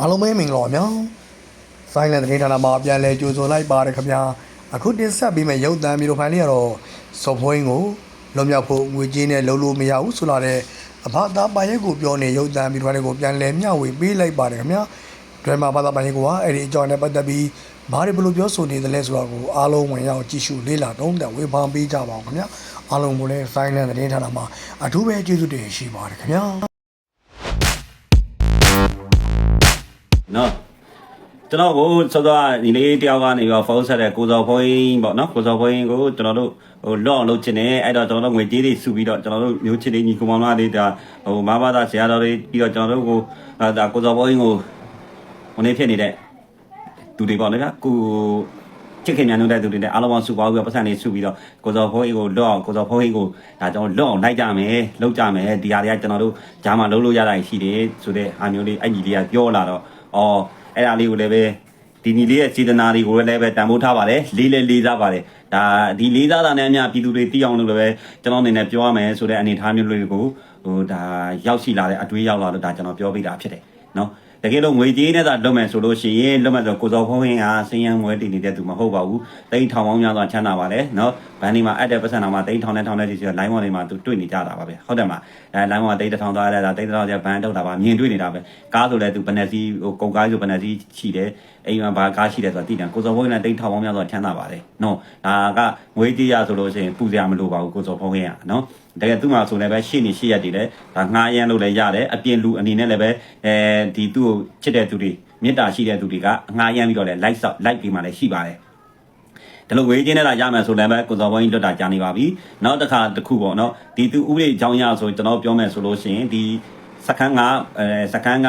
အားလုံးပဲမင်္ဂလာပါဗျာဆိုင်းလန်သတင်းဌာနမှာပြန်လဲကြိုဆိုလိုက်ပါတယ်ခင်ဗျာအခုတင်ဆက်ပေးမယ့်ရုပ်သံမျိုးဖိုင်လေးကတော့စော်ဖွင်းကိုလွန်မြောက်ဖို့ငွေကြေးနဲ့လုံးလို့မရဘူးဆိုလာတဲ့အဘသားပိုင်ရက်ကိုပြောနေရုပ်သံမျိုးဖိုင်လေးကိုပြန်လဲမျှဝေပေးလိုက်ပါတယ်ခင်ဗျာဒရမာဘာသာပိုင်ရက်ကအဲ့ဒီအကြောင်းနဲ့ပတ်သက်ပြီးဘာတွေဘယ်လိုပြောဆိုနေသလဲဆိုတာကိုအားလုံးဝင်ရောက်ကြည့်ရှုလေ့လာတုံးတက်ဝေဖန်ပေးကြပါအောင်ခင်ဗျာအားလုံးကိုလည်းဆိုင်းလန်သတင်းဌာနမှာအထူးပဲကျေးဇူးတင်ရှိပါတယ်ခင်ဗျာ နော်ကျွန်တော်ကိုစောစောကဒီလေးတယောက်ကနေရောဖုန်းဆက်တဲ့ကိုစော်ဖွင်းပေါ့နော်ကိုစော်ဖွင်းကိုကျွန်တော်တို့ဟိုလော့အောင်လုပ်ချင်တယ်အဲ့တော့ကျွန်တော်တို့ငွေကြေးတွေစုပြီးတော့ကျွန်တော်တို့မျိုးချစ်လေးညီကောင်မလာလေးဒါဟိုမဘာသာဆရာတော်တွေပြီးတော့ကျွန်တော်တို့ကိုအာဒါကိုစော်ဖွင်းကိုဟိုနေဖြစ်နေတဲ့သူတွေပေါ့လေဗျာကိုချစ်ခင်မြန်တဲ့သူတွေနဲ့အားလုံးပေါင်းစုပေါင်းပြီးတော့ပတ်စံလေးစုပြီးတော့ကိုစော်ဖွင်းကိုလော့အောင်ကိုစော်ဖွင်းကိုဒါကျွန်တော်လော့အောင်လိုက်ကြမယ်လုပ်ကြမယ်ဒီဟာတွေကကျွန်တော်တို့ဂျာမလုံးလို့ရတာရှိတယ်ဆိုတဲ့အားမျိုးလေးအဲ့ညီလေးကပြောလာတော့ အော်အဲ့ဒါလေးကိုလည်းပဲဒီညီလေးရဲ့စေတနာတွေကိုလည်းပဲတန်ဖိုးထားပါတယ်လေးလေးလေးစားပါတယ်ဒါဒီလေးစားတာနဲ့အမျှပြည်သူတွေသိအောင်လို့လည်းပဲကျွန်တော်အနေနဲ့ပြောရမယ်ဆိုတဲ့အနေအထားမျိုးလေးတွေကိုဟိုဒါရောက်ရှိလာတဲ့အတွေးရောက်လာလို့ဒါကျွန်တော်ပြောပြတာဖြစ်တယ်နော် တကယ်လို့ငွေကြေးနဲ့သာလွတ်မယ်ဆိုလို့ရှိရင်လွတ်မယ်ဆိုကိုစောဖုံးဟင်းဟာစင်းရံမွဲတည်နေတဲ့သူမဟုတ်ပါဘူးတိန်းထောင်ပေါင်းများစွာချမ်းသာပါတယ်နော်ဘန်ဒီမှာအပ်တဲ့ပတ်စံတော်မှာတိန်းထောင်နဲ့ထောင်နဲ့ဒီဆို line ပေါ်တွေမှာသူတွေ့နေကြတာပါပဲဟုတ်တယ်မလားအဲ line ပေါ်မှာတိန်းတစ်ထောင်သွားရတာတိန်းတစ်ထောင်ကျဘန်ထုတ်တာပါမြင်တွေ့နေတာပဲကားဆိုလည်းသူဘယ်နှစီဟိုကုန်ကားဆိုဘယ်နှစီရှိတယ် အိမ်မှာဘာကားရှိတယ်ဆိုတာသိတယ်ကိုစောဖုံးဟင်းနဲ့တိန်းထောင်ပေါင်းများစွာချမ်းသာပါတယ်နော်ဒါကငွေကြေးရဆိုလို့ရှိရင်ပူစရာမလိုပါဘူးကိုစောဖုံးဟင်းကနော်တကယ်သူ့မှာဆိုလည်းပဲရှေ့နေရှေ့ရက်တွေလည်းဒါငှားရမ်းလို့လည်းရတယ်အပြင်လူအနေနဲ့လည်းပဲအဲဒီသူ့ကိုချစ်တဲ့သူတွေမေတ္တာရှိတဲ့သူတွေကငှားရမ်းပြီးတော့လည်း like ဆောက် like ပြီးမှလည်းရှိပါတယ်ဒါလိုဝေးချင်းနဲ့လာရမယ်ဆိုလည်းပဲကိုစော်ဘုန်းကြီးလွတ်တာကြာနေပါပြီနောက်တစ်ခါတစ်ခုပေါ့နော်ဒီသူဥပဒေအကြောင်းအရာဆိုကျွန်တော်ပြောမယ်ဆိုလို့ရှိရင်ဒီစခန်းကအဲစခန်းက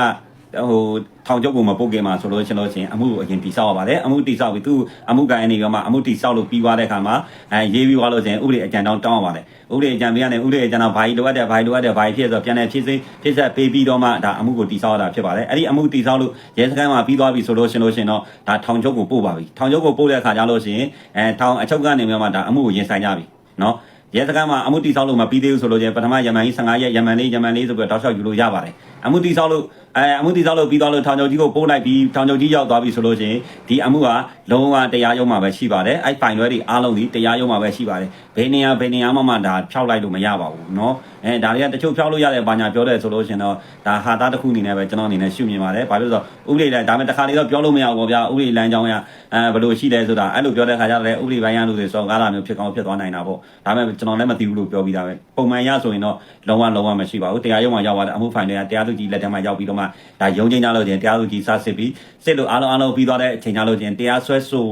ဟို ထောင်ကျုပ်ကိုမပုတ်ခင်မှာဆိုလို့ရှင်လို့ရှင်အမှုကိုအရင်တိဆောက်ရပါတယ်အမှုတိဆောက်ပြီးသူအမှုကန်အနေရောမှာအမှုတိဆောက်လို့ပြီးသွားတဲ့အခါမှာအဲရေးပြီးသွားလို့ရှင်ဥပဒေအကြံတောင်းတောင်းရပါတယ်ဥပဒေအကြံပေးရတဲ့ဥပဒေအကြံတော့ဘာကြီးလိုအပ်တယ်ဘာကြီးလိုအပ်တယ်ဘာကြီးဖြစ်ဆိုပြန်လဲဖြစ်စေဖြစ်ဆက်ပေးပြီးတော့မှဒါအမှုကိုတိဆောက်ရတာဖြစ်ပါတယ်အဲ့ဒီအမှုတိဆောက်လို့ရဲစခန်းမှာပြီးသွားပြီဆိုလို့ရှင်လို့ရှင်တော့ဒါထောင်ကျုပ်ကိုပို့ပါပြီထောင်ကျုပ်ကိုပို့တဲ့အခါကျလို့ရှင်အဲထောင်အချုပ်ကနေမှဒါအမှုကိုရင်ဆိုင်ကြပြီနော် ရဲစခန်းမှာအမှုတိဆောက်လို့မပြီးသေးဘူးဆိုလို့ချင်းပထမယမန်ကြီး15ရက်ယမန်လေးယမန်လေးဆိုပြီးတော့တောက်လျှောက်ယူလို့ရပါတယ်အမှုတိဆောက်လို့အဲအမှုတိဆောက်လို့ပြီးသွားလို့ထောင်ချုပ်ကြီးကိုပို့လိုက်ပြီးထောင်ချုပ်ကြီးရောက်သွားပြီဆိုလို့ချင်းဒီအမှုကလုံးဝတရားရုံးမှာပဲရှိပါတယ်အဲ့ဖိုင်လွဲတွေအားလုံးဒီတရားရုံးမှာပဲရှိပါတယ်ဘယ်နေရာဘယ်နေရာမှမှဒါဖျောက်လိုက်လို့မရပါဘူးเนาะ အဲဒါတွေကတချို့ဖျောက်လို့ရတယ်ဘာညာပြောတယ်ဆိုလို့ချင်းတော့ဒါဟာသားတစ်ခုအနေနဲ့ပဲကျွန်တော်အနေနဲ့ရှုမြင်ပါတယ်ဘာဖြစ်လို့ဆိုတော့ဥပဒေလည်းဒါပေမဲ့တစ်ခါလေးတော့ပြောလို့မရဘူးပေါ့ဗျာဥပဒေလမ်းကြောင်းရအဲဘယ်လိုရှိလဲဆိုတာအဲ့လိုပြောတဲ့ခါကျတော့လေဥပဒေပိုင်းရလို့ဆိုတော့ကားလာမျိုးဖြစ်ကောင်းဖြစ်သွားနိုင်တာပေါ့ဒါပေမဲ့ကျွန်တော်လည်းမသိဘူးလို့ပြောပြီးသားပဲပုံမှန်ရဆိုရင်တော့လုံးဝလုံးဝမရှိပါဘူးတရားရုံးမှာရောက်သွားတဲ့အမှုဖိုင်တွေကတရားသူကြီးလက်ထက်မှာရောက်ပြီးတော့မှဒါရုံးချင်းကြလို့ချင်းတရားသူကြီးစစစ်ပြီးစစ်လို့အားလုံးအားလုံးပြီးသွားတဲ့အချိန်ကြလို့ချင်းတရားစွဲဆို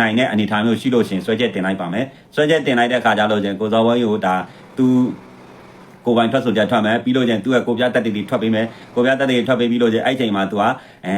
နိုင်တဲ့အနေအထားမျိုးရှိလို့ချင်းစွဲချက်တင်လိုက်ပါမယ်စွဲချက်တင်လိုက်တဲ့ခါကျလို့ချင်းကိုစောဝဲကိုဒါသူ ကိုပိုင်ထွက်ဆိုကြထွက်မယ်ပြီးလို့ချင်းသူ့ရဲ့ကိုပြတက်တီတွေထွက်ပေးမယ်ကိုပြတက်တီတွေထွက်ပေးပြီးလို့ချင်းအဲ့ချိန်မှာသူကအဲ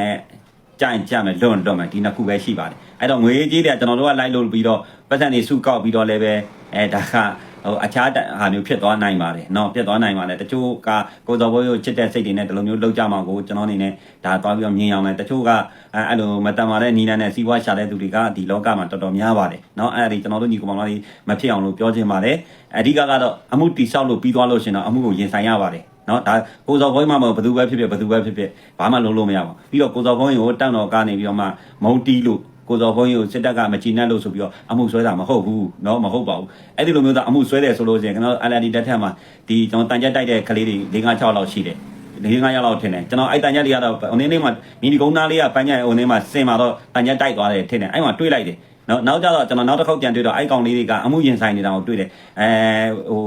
ကြိုင်ကြမယ်လွန်တော့မယ်ဒီနှစ်ခုပဲရှိပါတယ်အဲ့တော့ငွေကြီးတွေကကျွန်တော်တို့ကလိုက်လို့ပြီးတော့ပတ်စံတွေစုကောက်ပြီးတော့လည်းပဲအဲဒါက ဟိုအခြားဟာမျိုးဖြစ်သွားနိုင်ပါတယ်เนาะဖြစ်သွားနိုင်ပါတယ်တချို့ကကိုစော်ဘိုးကိုချစ်တဲ့စိတ်တွေနဲ့ဒီလိုမျိုးလောက်ကြမှာကိုကျွန်တော်အနေနဲ့ဒါသွားပြီးတော့မြင်အောင်လဲတချို့ကအဲအဲ့လိုမတန်ပါတဲ့နီးနန်းနဲ့စီးပွားရှာတဲ့သူတွေကဒီလောကမှာတော်တော်များပါတယ်เนาะအဲ့ဒါဒီကျွန်တော်တို့ညီကောင်မလေးမဖြစ်အောင်လို့ပြောချင်ပါတယ်အဓိကကတော့အမှုတိဆောက်လို့ပြီးသွားလို့ရှင်တော့အမှုကိုရင်ဆိုင်ရပါတယ်နော်ဒါကိုစော်ဘုန်းကြီးမှမဟုတ်ဘယ်သူပဲဖြစ်ဖြစ်ဘယ်သူပဲဖြစ်ဖြစ်ဘာမှလုံးလို့မရပါဘူးပြီးတော့ကိုစော်ဘုန်းကြီးကိုတန့်တော်ကနေပြီးတော့မှမုံတီးလို့ ကိုစော်ဘုန်းကြီးကိုစစ်တပ်ကမချီနှက်လို့ဆိုပြီးတော့အမှုဆွဲတာမဟုတ်ဘူးเนาะမဟုတ်ပါဘူးအဲ့ဒီလိုမျိုးသားအမှုဆွဲတယ်ဆိုလို့ရှိရင်ကျွန်တော် LND တက်ထက်မှာဒီကျွန်တော်တန်ကြက်တိုက်တဲ့ကလေးတွေ၄၅6လောက်ရှိတယ်၄၅ရောက်လောက်ထင်တယ်ကျွန်တော်အဲ့တန်ကြက်လေးကတော့ဟိုနေ့နေ့မှာမီဒီကုန်းသားလေးကပန်းကြက်ဟိုနေ့မှာစင်มาတော့တန်ကြက်တိုက်သွားတယ်ထင်တယ်အဲ့မှာတွေးလိုက်တယ်နော်နောက်ကြတော့ကျွန်တော်နောက်တစ်ခေါက်ပြန်တွေ့တော့အဲ့ကောင်လေးတွေကအမှုရင်ဆိုင်နေတာကိုတွေ့တယ်အဲဟို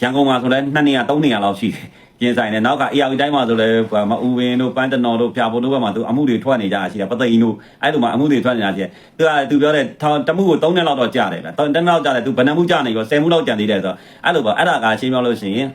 ရန်ကုန်မှာဆိုလဲ2နေရာ3နေရာလောက်ရှိတယ် ရင်ဆိုင်တယ်နောက်က AR တိုင်းမှာဆိုလဲမအူဝင်းတို့ပန်းတနော်တို့ဖြာဖို့တို့ဘက်မှာသူအမှုတွေထွက်နေကြတာရှိတယ်ပသိန်းတို့အဲ့လိုမှာအမှုတွေထွက်နေတာရှိတယ်သူကသူပြောတဲ့တမှုကို3နှစ်လောက်တော့ကြာတယ်ဗျ3နှစ်လောက်ကြာတယ်သူဘယ်နှမှုကြာနေရော10မှုလောက်ကြာနေတယ်ဆိုတော့အဲ့လိုပေါ့အဲ့ဒါကရှင်းပြောလို့ရှိရင်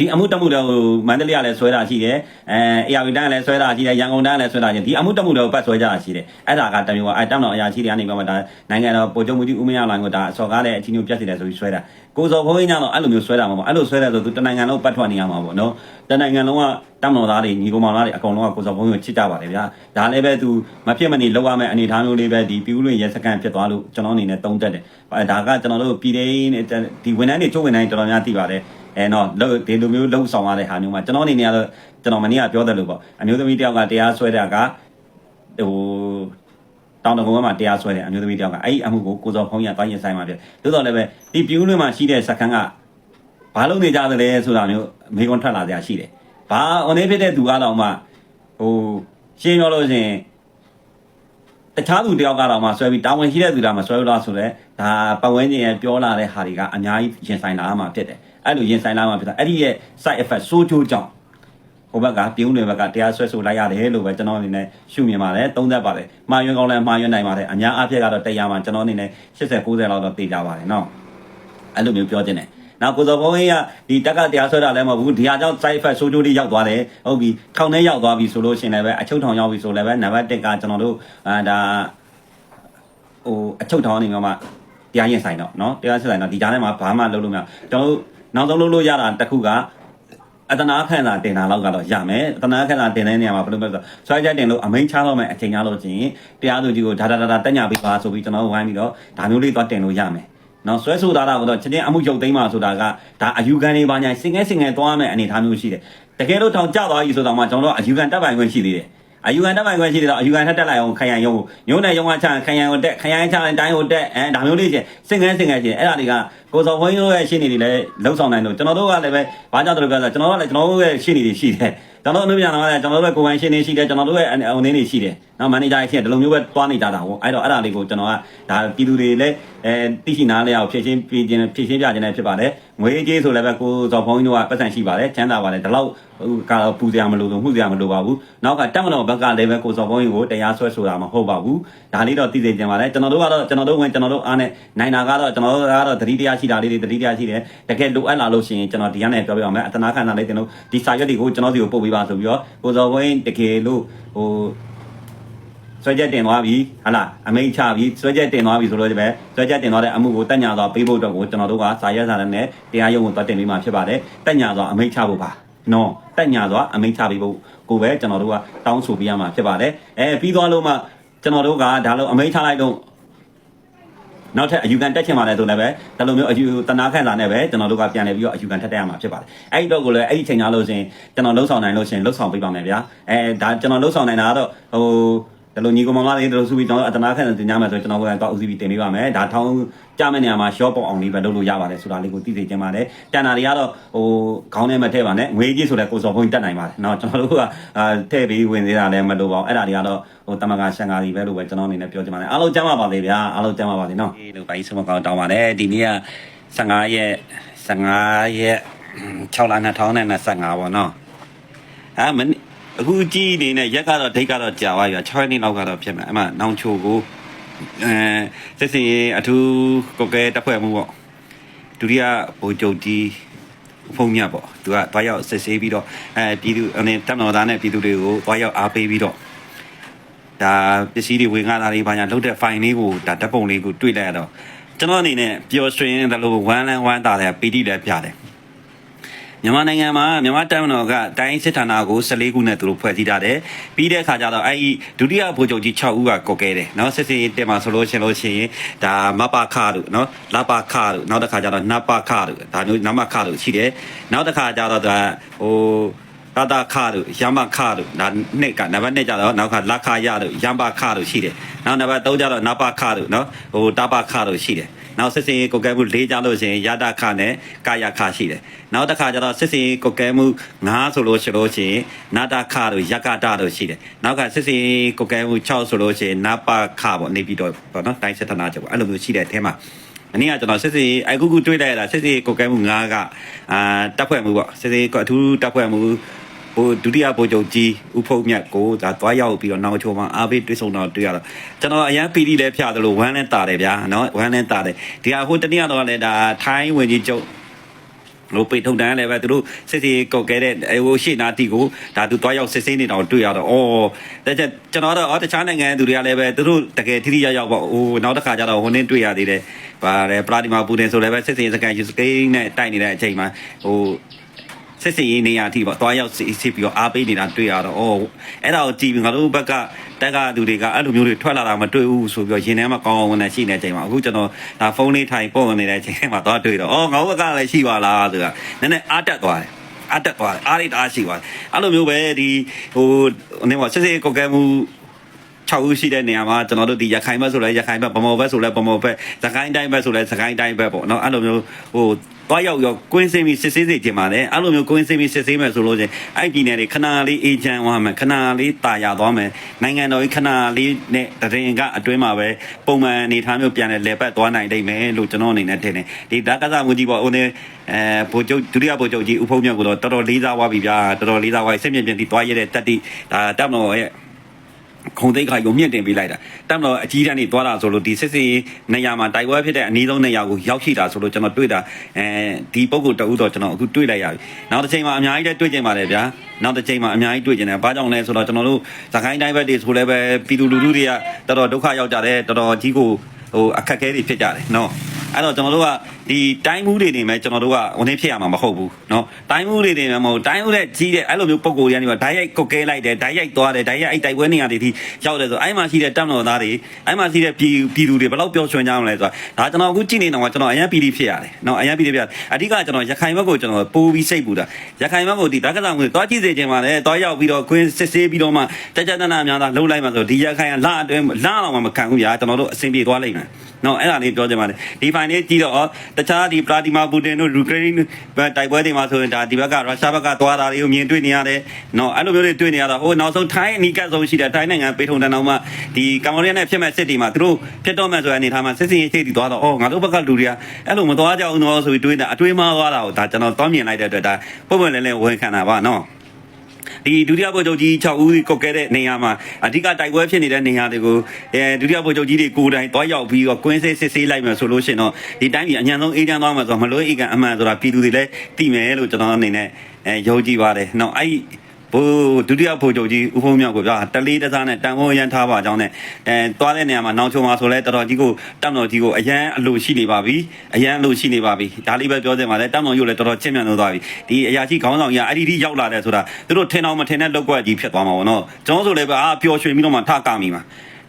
ဒီအမှုတမှုတော့မန္တလေးကလည်းဆွဲတာရှိတယ်အဲအေယာဝီတိုင်းကလည်းဆွဲတာရှိတယ်ရန်ကုန်တိုင်းကလည်းဆွဲတာရှိတယ်ဒီအမှုတမှုတော့ပတ်ဆွဲကြတာရှိတယ်အဲ့ဒါကတမျိုးကအဲတောင်းတော်အရာရှိတွေကနေပြမှဒါနိုင်ငံတော်ပို့ချုပ်မှုကြီးဦးမရလိုင်းကဒါအစော်ကားတဲ့အချင်းမျိုးပြတ်စီတယ်ဆိုပြီးဆွဲတာကိုစော်ဘုန်းကြီးညတော့အဲ့လိုမျိုးဆွဲတာမှာပေါ့အဲ့လိုဆွဲတယ်ဆိုသူတနိုင်ငံလုံးပတ်ထွက်နေရမှာပေါ့နော်တနိုင်ငံလုံးကတောင်းတော်သားတွေညီကောင်မသားတွေအကုန်လုံးကကိုစော်ဘုန်းကြီးကိုချစ်ကြပါတယ်ဗျာဒါလည်းပဲသူမဖြစ်မနေလောက်ရမယ့်အနေအထားမျိုးလေးပဲဒီပြူးလွင်ရဲစကန်ဖြစ်သွားလို့ကျွန်တော်အနေနဲ့တုံးတက်တယ်ဒါကကျွန်တော်တို့ပြည်ထောင်ဒီဝန်ထမ်းတွေချုပ်ဝန်ထမ်းတွေတော်တော်များသိပါတယ် အဲအဲတော့လို့ဒီလိုမျိုးလှုပ်ဆောင်ရတဲ့ဟာမျိုးမှာကျွန်တော်အနေနဲ့ကတော့ကျွန်တော်မနေ့ကပြောတယ်လို့ပေါ့အမျိုးသမီးတယောက်ကတရားစွဲတာကဟိုတောင်တကုန်းမှာတရားစွဲတယ်အမျိုးသမီးတယောက်ကအဲ့ဒီအမှုကိုကိုစော်ဖုံးရသွားရင်ဆိုင်မှာဖြစ်သို့တော်လည်းပဲဒီပြူးလွင်မှာရှိတဲ့စခန်းကဘာလို့နေကြသလဲဆိုတာမျိုးမေကွန်ထွက်လာကြရှိတယ်ဘာအနေဖြစ်တဲ့သူကတော့မှဟိုရှင်းပြောလို့ရှိရင်တခြားသူတယောက်ကတော့မှဆွဲပြီးတာဝန်ရှိတဲ့သူကမှဆွဲလို့လားဆိုတော့ဒါပတ်ဝန်းကျင်ရဲ့ပြောလာတဲ့ဟာတွေကအများကြီးရင်ဆိုင်လာမှဖြစ်တယ် အဲ့လိုရင်ဆိုင်လာမှဖြစ်တာအဲ့ဒီရဲ့ side effect ဆိုးကျိုးကြောင့်ဟိုဘက်ကပြုံးတွေဘက်ကတရားဆွဲဆိုလိုက်ရတယ်လို့ပဲကျွန်တော်အနေနဲ့ရှုမြင်ပါတယ်သုံးသက်ပါတယ်မှာရွံကောင်းလည်းမှာရွံနိုင်ပါတယ်အများအပြည့်ကတော့တရားမှာကျွန်တော်အနေနဲ့80 90လောက်တော့သိကြပါတယ်နော်အဲ့လိုမျိုးပြောခြင်းတယ်နောက်ကိုစောဘုန်းကြီးကဒီတက်ကတရားဆွဲတာလည်းမဟုတ်ဘူးဒီဟာကြောင့် side effect ဆိုးကျိုးတွေရောက်သွားတယ်ဟုတ်ပြီထောင်ထဲရောက်သွားပြီဆိုလို့ရှင်လည်းပဲအချုပ်ထောင်ရောက်ပြီဆိုလည်းပဲနံပါတ်1ကကျွန်တော်တို့အာဒါဟိုအချုပ်ထောင်နေမှာတရားရင်ဆိုင်တော့နော်တရားဆက်ဆိုင်တော့ဒီကြားထဲမှာဘာမှလုပ်လို့မရကျွန်တော်တို့ နောက်ဆုံးလုပ်လို့ရတာတစ်ခုကအတနာခန့်တာတင်တာလောက်ကတော့ရမယ်အတနာခန့်တာတင်တဲ့နေရာမှာဘယ်လိုလဲဆိုတော့ဆွဲချက်တင်လို့အမိန်ချတော့မယ်အချိန်ချလို့ချင်းတရားသူကြီးကိုဒါဒါဒါဒါတက်ညာပေးပါဆိုပြီးကျွန်တော်ဝိုင်းပြီးတော့ဒါမျိုးလေးသွားတင်လို့ရမယ်နော်ဆွဲဆိုတာကတော့ချင်းချင်းအမှုချုပ်သိမ်းပါဆိုတာကဒါအယူခံတွေပါညာစင်ငယ်စင်ငယ်သွားမယ်အနေအထားမျိုးရှိတယ်တကယ်လို့ထောင်ကျသွားပြီဆိုတော့မှကျွန်တော်တို့အယူခံတက်ပိုင်ခွင့်ရှိသေးတယ် အယူခံတက်ပိုင်ခွင့်ရှိတယ်တော့အယူခံထက်တက်လိုက်အောင်ခရိုင်ရုံးညိုးနဲ့ရုံးကချခရိုင်ကိုတက်ခရိုင်ချတိုင်းတိုင်းကိုတက်အဲဒါမျိုးလေးချင်းစင်ငယ်စင်ငယ်ချင်းအဲ့ဒါတွေကကိုစော်ဘုန်းကြီးတို့ရဲ့ရှင်းနေတွေလည်းလုံဆောင်နိုင်လို့ကျွန်တော်တို့ကလည်းပဲဘာကြောင့်တို့ပြောဆိုကျွန်တော်တို့ကလည်းကျွန်တော်တို့ရဲ့ရှင်းနေတွေရှိတယ် ကျွန်တော်တို့အမျိုးပြန်လာတယ်ကျွန်တော်တို့ရဲ့ကိုယ်ပိုင်ရှင်းနေရှိတယ်ကျွန်တော်တို့ရဲ့အုံနေတွေရှိတယ်နော်မန်နေဂျာရှိတယ်ဒီလိုမျိုးပဲတွားနေကြတာဟုတ်အဲ့တော့အဲ့ဒါလေးကိုကျွန်တော်ကဒါပြည်သူတွေလည်းအဲသိရှိနားလဲအောင်ဖြည့်ရှင်းပြခြင်းဖြည့်ရှင်းပြခြင်းလည်းဖြစ်ပါတယ်ငွေကြေးဆိုလည်းပဲကိုစော်ဘုန်းကြီးတို့ကပတ်စံရှိပါတယ်ချမ်းသာပါတယ်ဒီလောက်ဟိုကတော့ပူစရာမလိုဘူးမှုစရာမလိုပါဘူးနောက်ကတက်မတော်ဘက်ကလည်းပဲကိုစော်ဘုန်းကြီးကိုတရားဆွဲဆိုတာမဟုတ်ပါဘူးဒါလေးတော့သိစေချင်ပါတယ်ကျွန်တော်တို့ကတော့ကျွန်တော်တို့ဝင်ကျွန်တော်တို့အားနဲ့နိုင်တာကတော့ကျွန်တော်တို့ကတော့သတိတရားရှိတာလေးတွေသတိတရားရှိတယ်တကယ်လိုအပ်လာလို့ရှိရင်ကျွန်တော်ဒီကနေ့ပြောပြအောင်မယ်အတနာခန္ဓာလေးတင်လို့ဒီစာရွက်တွေကိုကျွန်တော်စီကိုပို့ပေးပါဆိုပြီးတော့ကိုစော်ဘုန်းကြီးတကယ်လို့ဟိုဆွဲချက်တင်သွားပြီဟာလားအမိန့်ချပြီဆွဲချက်တင်သွားပြီဆိုတော့ဒီပဲဆွဲချက်တင်သွားတဲ့အမှုကိုတက်ညာသွားပေးဖို့အတွက်ကိုကျွန်တော်တို့ကစာရွက်စာတမ်းနဲ့တရားရုံးကိုတွတ်တင်ပေးမှာဖြစ်ပါတယ်တက်ညာသွားအမိန့်ချဖို့ပါနော်တက်ညာသွားအမိန့်ချပေးဖို့ကိုပဲကျွန်တော်တို့ကတောင်းဆိုပေးရမှာဖြစ်ပါတယ်အဲပြီးသွားလို့မှကျွန်တော်တို့ကဒါလို့အမိန့်ချလိုက်တော့ နောက်ထပ်အယူခံတက်ချင်ပါလေဆိုလည်းပဲဒါလိုမျိုးအယူတနာခန့်လာနဲ့ပဲကျွန်တော်တို့ကပြန်လဲပြီးတော့အယူခံထက်တက်ရမှာဖြစ်ပါတယ်အဲ့ဒီတော့ကိုလည်းအဲ့ဒီချိန်သားလို့ရှင်ကျွန်တော်လှုပ်ဆောင်နိုင်လို့ရှင်လှုပ်ဆောင်ပေးပါမယ်ဗျာအဲဒါကျွန်တော်လှုပ်ဆောင်နိုင်တာကတော့ဟို ဒါလိုညီကောင်မလေးတို့စုပြီးကျွန်တော်အတနာခန့်တင်ကြမယ်ဆိုကျွန်တော်ကတော့ဦးစီးပြီးတင်ပေးပါမယ်ဒါထောင်းကြမယ့်နေရာမှာ short ပေါအောင်လေးပဲလုပ်လို့ရပါတယ်ဆိုတာလေးကိုသိစေချင်ပါတယ်တန်တာတွေကတော့ဟိုခေါင်းထဲမှာထည့်ပါနဲ့ငွေကြီးဆိုလဲကိုစော်ဖုန်းတက်နိုင်ပါတယ်เนาะကျွန်တော်တို့ကအာထည့်ပြီးဝင်သေးတာလည်းမလိုပါဘူးအဲ့ဒါတွေကတော့ဟိုတမကရှန်ကာကြီးပဲလို့ပဲကျွန်တော်အနေနဲ့ပြောချင်ပါတယ်အားလုံးကျမ်းပါပါလေဗျာအားလုံးကျမ်းပါပါလေเนาะဒီလိုပိုင်းစမကောင်းတောင်းပါတယ်ဒီနေ့က15ရက်15ရက်6လ2025ပေါ့เนาะအာမင်း အခုကြည့်နေနဲ့ရက်ကတော့ဒိတ်ကတော့ကြာသွားပြီ6ရက်နေ့လောက်ကတော့ဖြစ်မယ်အမှနောင်ချိုကိုအဲစစ်စင်ရေးအထူးကိုကဲတပ်ဖွဲ့မှုပေါ့ဒုတိယဗိုလ်ချုပ်ကြီးဖုံညပေါ့သူကတွားရောက်စစ်ဆေးပြီးတော့အဲပြည်သူအနေတပ်မတော်သားနဲ့ပြည်သူတွေကိုတွားရောက်အားပေးပြီးတော့ဒါပစ္စည်းတွေဝင်ကားတာတွေဘာညာလုတ်တဲ့ file လေးကိုဒါဓာတ်ပုံလေးကိုတွေ့လိုက်ရတော့ကျွန်တော်အနေနဲ့ပျော်ရွှင်တယ်လို့ဝမ်းလန်းဝမ်းသာတယ်ပီတိလည်းပြတယ် မြန်မာနိုင်ငံမှာမြန်မာတပ်မတော်ကတိုင်းစစ်ဌာနကို14ခုနဲ့သူတို့ဖွဲ့စည်းထားတယ်။ပြီးတဲ့အခါကျတော့အဲဒီဒုတိယဗိုလ်ချုပ်ကြီး6ဦးကကော်ကဲတယ်။နော်စစ်စင်ရေးတက်မှာဆိုလို့ရှင်လို့ရှိရင်ဒါမပခတို့နော်လပခတို့နောက်တစ်ခါကျတော့နပခတို့ဒါမျိုးနမခတို့ရှိတယ်။နောက်တစ်ခါကျတော့ဒါဟိုတာတာခတို့ရမခတို့ဒါနှစ်ကနံပါတ်2ကျတော့နောက်ကလခရတို့ရမခတို့ရှိတယ်။နောက်နံပါတ်3ကျတော့နပခတို့နော်ဟိုတပခတို့ရှိတယ်။ နောက်စစ်စင်ရေးကိုကဲမှု၄ကျလို့ရှိရင်ရတခနဲ့ကာယခရှိတယ်။နောက်တစ်ခါကျတော့စစ်စင်ရေးကိုကဲမှု9ဆိုလို့ရှိလို့ရှိရင်နာတခတို့ယကတတို့ရှိတယ်။နောက်ကစစ်စင်ရေးကိုကဲမှု6ဆိုလို့ရှိရင်နပခပေါ့နေပြီးတော့ပေါ့နော်တိုင်းစစ်ဌာနချုပ်ပေါ့အဲ့လိုမျိုးရှိတဲ့အထဲမှာအနည်းကကျွန်တော်စစ်စီအခုခုတွေ့လိုက်ရတာစစ်စီကိုကဲမှု9ကအာတပ်ဖွဲ့မှုပေါ့စစ်စီကအထူးတပ်ဖွဲ့မှုဟို ဒုတိယဗိုလ်ချုပ်ကြီးဦးဖုံးမြတ်ကိုဒါသွားရောက်ပြီးတော့နောက်ချိုမှာအားပေးတွေ့ဆုံတော့တွေ့ရတော့ကျွန်တော်အရန်ပီတီလည်းဖျားတယ်လို့ဝမ်းလည်းတာတယ်ဗျာနော်ဝမ်းလည်းတာတယ်ဒီဟာဟိုတနည်းတော့လည်းဒါထိုင်းဝင်ကြီးချုပ်လို့ပိတ်ထုတ်တန်းလည်းပဲသူတို့စစ်စီကောက်ခဲ့တဲ့ဟိုရှေ့နာတီကိုဒါသူတွားရောက်စစ်ဆေးနေတော့တွေ့ရတော့ဩတဲ့ချက်ကျွန်တော်တော့ဩတခြားနိုင်ငံသူတွေကလည်းပဲသူတို့တကယ်ထိထိရောက်ရောက်ပေါ့ဟိုနောက်တစ်ခါကျတော့ဟိုနေ့တွေ့ရသေးတယ်ဗါတယ်ပလာတီမာပူတင်ဆိုလည်းပဲစစ်စီစကန်ယူစကိန်းနဲ့တိုက်နေတဲ့အချိန်မှာဟို စစ်စစ်ရေးနေရာအထိပေါ့သွားရောက်စစ်စစ်ပြီးတော့အားပေးနေတာတွေ့ရတော့ဩအဲ့ဒါကိုကြည့်ပြီးငါတို့ဘက်ကတက်ကလူတွေကအဲ့လိုမျိုးတွေထွက်လာတာမတွေ့ဘူးဆိုပြီးတော့ရင်ထဲမှာကောင်းအောင်ဝင်နေရှိနေတဲ့အချိန်မှာအခုကျွန်တော်ဒါဖုန်းလေးထိုင်ပို့နေတဲ့အချိန်မှာသွားတွေ့တော့ဩငါတို့ဘက်ကလည်းရှိပါလားဆိုတာနည်းနည်းအားတက်သွားတယ်အားတက်သွားတယ်အားရိတ်အားရှိသွားတယ်အဲ့လိုမျိုးပဲဒီဟိုနေမှာစစ်စစ်ကိုကဲမှု 6ဦးရှိတဲ့နေရာမှာကျွန်တော်တို့ဒီရခိုင်ဘက်ဆိုလဲရခိုင်ဘက်ဗမော်ဘက်ဆိုလဲဗမော်ဘက်စကိုင်းတိုင်းဘက်ဆိုလဲစကိုင်းတိုင်းဘက်ပေါ့နော်အဲ့လိုမျိုးဟိုတွားရောက်ရောက်ကွင်းစင်းပြီးစစ်ဆေးစေချင်ပါတယ်အဲ့လိုမျိုးကွင်းစင်းပြီးစစ်ဆေးမယ်ဆိုလို့ချင်းအဲ့ဒီနယ်တွေခဏလေးအေဂျင့်သွားမယ်ခဏလေးတာယာသွားမယ်နိုင်ငံတော်ကြီးခဏလေးနဲ့တရင်ကအတွင်းမှာပဲပုံမှန်အနေထားမျိုးပြန်လဲလဲပတ်သွားနိုင်လိမ့်မယ်လို့ကျွန်တော်အနေနဲ့ထင်တယ်ဒီဒါကစားမှုကြီးပေါ့ဟိုနေအဲဘိုလ်ချုပ်ဒုတိယဘိုလ်ချုပ်ကြီးဦးဖုံးမြတ်ကတော့တော်တော်လေးစားသွားပြီဗျာတော်တော်လေးစားသွားပြီစိတ်မြင့်ပြင်းပြီးသွားရတဲ့တက်တိဒါတပ်မတော်ရဲ့ ခုံသိက္ခာကိုမြင့်တင်ပေးလိုက်တာတမ်တော့အကြီးတန်းနေသွားတာဆိုလို့ဒီစစ်စစ်နေရာမှာတိုက်ပွဲဖြစ်တဲ့အနည်းဆုံးနေရာကိုရောက်ရှိတာဆိုလို့ကျွန်တော်တွေ့တာအဲဒီပုံကိုတအုပ်တော့ကျွန်တော်အခုတွေ့လိုက်ရပြီနောက်တစ်ချိန်မှာအများကြီးလည်းတွေ့ကြပါတယ်ဗျာနောက်တစ်ချိန်မှာအများကြီးတွေ့ကြတယ်ဘာကြောင့်လဲဆိုတော့ကျွန်တော်တို့သခိုင်းတိုင်းဘက်တွေဆိုလည်းပဲပြည်သူလူထုတွေကတော်တော်ဒုက္ခရောက်ကြတယ်တော်တော်ကြီးကိုဟိုအခက်အခဲတွေဖြစ်ကြတယ်နော်အဲ့တော့ကျွန်တော်တို့က ဒီတိုင်းမှုတွေနေမဲ့ကျွန်တော်တို့ကဝင်နေဖြစ်ရမှာမဟုတ်ဘူးเนาะတိုင်းမှုတွေနေမဲ့မဟုတ်တိုင်းမှုတဲ့ကြီးတဲ့အဲ့လိုမျိုးပုံကိုယ်တွေကနေပါဓာတ်ရိုက်ကုတ်ကဲလိုက်တယ်ဓာတ်ရိုက်သွားတယ်ဓာတ်ရိုက်အဲ့တိုက်ပွဲနေရာတွေထိရောက်တယ်ဆိုအဲ့မှာရှိတဲ့တပ်မတော်သားတွေအဲ့မှာရှိတဲ့ပြည်ပြည်သူတွေဘယ်လောက်ပျော်ရွှင်ကြအောင်လဲဆိုတာဒါကျွန်တော်အခုကြည့်နေတော့ကျွန်တော်အရန်ပီတိဖြစ်ရတယ်เนาะအရန်ပီတိဖြစ်ရတယ်အဓိကကျွန်တော်ရခိုင်ဘက်ကိုကျွန်တော်ပိုးပြီးစိတ်ပူတာရခိုင်ဘက်ကိုဒီဓာတ်ကစားမှုတွေတွားကြည့်စေချင်ပါလေတွားရောက်ပြီးတော့ခွင်းစစ်ဆေးပြီးတော့မှတကြတနာများသာလှုပ်လိုက်မှဆိုဒီရခိုင်ကလအတွင်းလအောင်မှမခံဘူးဗျာကျွန်တော်တို့အဆင်ပြေသွားလိမ့်မယ်နော်အဲ့ဒါလေးပြောချင်ပါတယ်ဒီဖိုင်လေးကြည့်တော့ တခြားဒီပလာတီမာပူတင်တို့ယူကရိန်းတိုက်ပွဲတွေမှာဆိုရင်ဒါဒီဘက်ကရုရှားဘက်ကသွားတာတွေကိုမြင်တွေ့နေရတယ်နော်အဲ့လိုမျိုးတွေတွေ့နေရတော့ဟိုနောက်ဆုံးထိုင်းအနီးကပ်ဆုံးရှိတဲ့ထိုင်းနိုင်ငံပေထုံတန်အောင်မှဒီကမ္ဘောဒီးယားနဲ့ဖြစ်မဲ့စစ်တီမှာသူတို့ဖြစ်တော့မဲ့ဆိုတဲ့အနေထားမှာစစ်စင်ရေးစိတ်တီသွားတော့အော်ငါတို့ဘက်ကလူတွေကအဲ့လိုမသွားကြအောင်တော့ဆိုပြီးတွေးတာအတွေးမှားသွားတာကိုဒါကျွန်တော်တောင်းမြင်လိုက်တဲ့အတွက်ဒါပုံမှန်လည်းလည်းဝန်ခံတာပါနော် ဒီဒုတိယဗိုလ်ချုပ်ကြီး6ဦးကုတ်ခဲ့တဲ့နေရာမှာအဓိကတိုက်ပွဲဖြစ်နေတဲ့နေရာတွေကိုအဲဒုတိယဗိုလ်ချုပ်ကြီးတွေကိုယ်တိုင်တွားရောက်ပြီးတော့ကွင်းစစ်စစ်ဆေးလိုက်မယ်ဆိုလို့ရှိရင်တော့ဒီတိုင်းပြည်အញ្ញံဆုံးအေးချမ်းသွားမှာဆိုတော့မလို့အေးကန်အမှန်ဆိုတာပြည်သူတွေလည်းသိမယ်လို့ကျွန်တော်အနေနဲ့အဲယုံကြည်ပါတယ်။နော်အဲ့ ဘိုးဒုတိယဗိုလ်ချုပ်ကြီးဦးဖုံးမြောက်ကိုပြတလေးတစားနဲ့တန်ဖိုးရန်ထားပါကြောင်းနဲ့အဲတွားတဲ့နေရာမှာနောင်ချုံမှာဆိုလဲတော်တော်ကြီးကိုတပ်မတော်ကြီးကိုအရန်အလိုရှိနေပါပြီအရန်အလိုရှိနေပါပြီဒါလေးပဲပြောချင်ပါတယ်တပ်မတော်ရုပ်လည်းတော်တော်ချင့်မြတ်လို့သွားပြီဒီအရာရှိခေါင်းဆောင်ကြီးကအဲ့ဒီထိရောက်လာတယ်ဆိုတာသူတို့ထင်အောင်မထင်တဲ့လောက်ကွက်ကြီးဖြစ်သွားမှာပေါ့နော်ကျွန်တော်ဆိုလည်းပဲအာပျော်ရွှင်ပြီးတော့မှထကမိမှာ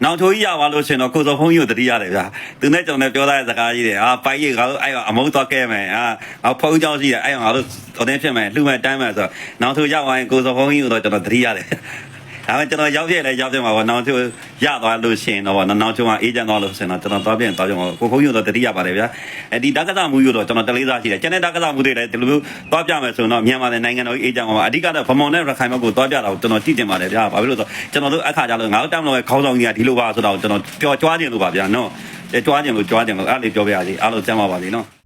နောက်ထိုးကြီးရပါလို့ရှင်တော့ကိုစောဖုန်းကြီးကိုတတိရတယ်ဗျာသူနဲ့ကျွန်တော်ပြောသားတဲ့စကားကြီးတယ်အာပိုင်ကြီးငါတို့အဲ့အမုန်းသွားခဲ့မယ်အာငါဖုန်းကြောင်းရှိတယ်အဲ့ငါတို့တော်တဲ့ဖြစ်မယ်လှူမယ်တမ်းမယ်ဆိုတော့နောက်ထိုးရပါရင်ကိုစောဖုန်းကြီးကိုတော့ကျွန်တော်တတိရတယ် ဒါပေမဲ့ကျွန်တော်ရောက်ပြည့်လဲရောက်ပြည့်မှာပေါ့နောက်ချိုးရသွားလို့ရှိရင်တော့ပေါ့နောက်ချိုးမှာအေးချမ်းသွားလို့ဆိုရင်တော့ကျွန်တော်သွားပြည့်သွားပြည့်မှာကိုဖုန်းယူတော့တတိရပါတယ်ဗျာအဲဒီတက္ကသမှုယူတော့ကျွန်တော်တလေးစားရှိတယ်ကျန်တဲ့တက္ကသမှုတွေလည်းဒီလိုမျိုးသွားပြမယ်ဆိုရင်တော့မြန်မာတဲ့နိုင်ငံတော်ကြီးအေးချမ်းမှာပါအဓိကတော့ဗမော်နဲ့ရခိုင်ဘက်ကိုသွားပြတာကိုကျွန်တော်ကြည့်တင်ပါတယ်ဗျာဘာဖြစ်လို့လဲဆိုတော့ကျွန်တော်တို့အခါကြလို့ငါတို့တမ်းလို့ခေါင်းဆောင်ကြီးကဒီလိုပါဆိုတော့ကျွန်တော်ပျော်ကြွားခြင်းလို့ပါဗျာနော်ကြွားခြင်းလို့ကြွားခြင်းလို့အဲ့လေးပြောပြရစီအားလုံးကျမ်းပါပါစေနော်